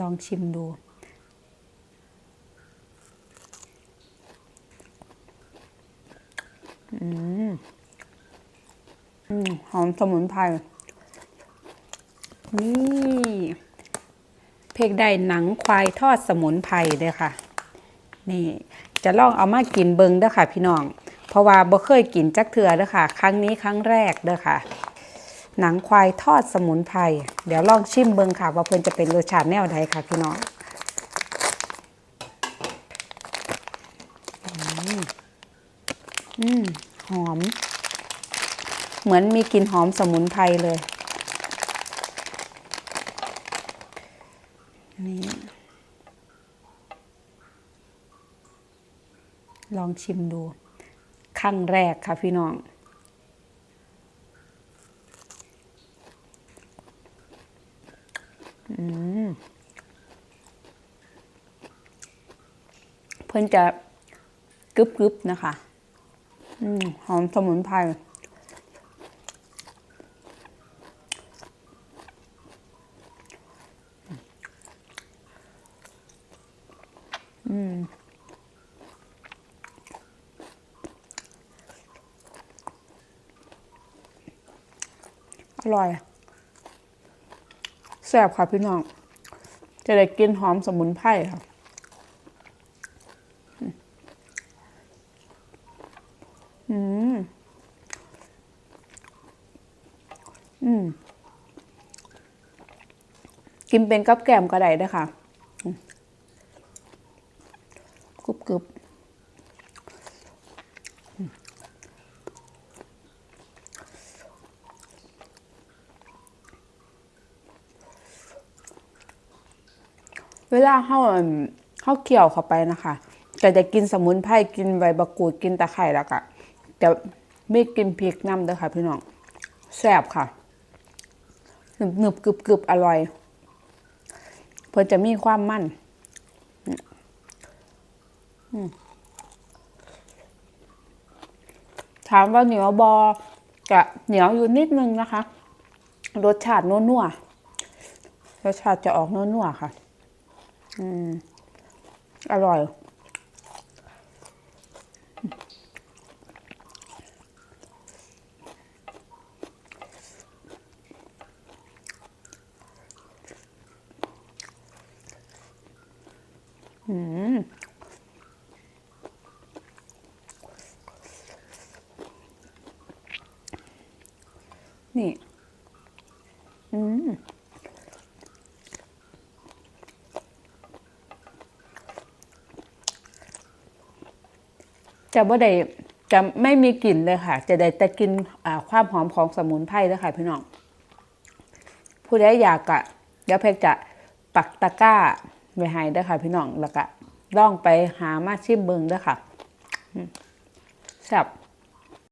ลองชิมดูอืมอืมหอมสมุนไพร นี่ เพกได้หนังควายทอดสมุนไพรเลยค่ะ นี่ จะลองเอามากินเบิงเด้อค่ะ พี่น้อง เพราะว่าบ่เคยกินจักเทือเด้อค่ะ ครั้งนี้ครั้งแรกเด้อค่ะ หนังควายทอดสมุนไพรเดี๋ยวลองชิมเบิงค่ะ ว่าเพิ่อนจะเป็นรสชาติแนวใดค่ะพี่น้องอืมหอม เหมือนมีกลิ่นหอมสมุนไพรเลย นี่ ลองชิมดู ครั้งแรกค่ะพี่น้อง อืม เพื่อนจะกรึบๆนะคะอหอมสมุนไพรอืมอร่อย แซ่บค่ะพี่น้อง จะได้กินหอมสมุนไพรค่ะอืม อืม กินเป็นกับแกลมก็ได้เด้วยค่ะกรุบกรุบ เวลาเขาเขาเคี่ยวเข้าไปนะคะก็จะกินสมุนไพรกินใบมะกรูดกินตะไคร่แล้วก็จะไม่กินพริกน้ำเด้อค่ะพี่น้องแซ่บค่ะหนึบหนึบกรึบกรึบอร่อย เพื่อจะมีความมั่นถามว่าเหนียวบอกะเหนียวอยู่นิดนึงนะคะ รสชาตินัวๆรสชาติจะออกนัวๆค่ะ อืม อร่อย อืมนี่ อืม จะว่าได้จะไม่มีกลิ่นเลยค่ะ จะได้แต่กลินอ่นความหอมของสมุนไพรเลยค่ะพี่น้อง ผู้ใดอยากกะเดี๋ยวเพกจะปักตะกร้าไว้ให้ได้ค่ะ พี่น้องแล้วก็ล่องไปหามาชิมเบิงด้ค่ะแซ่บ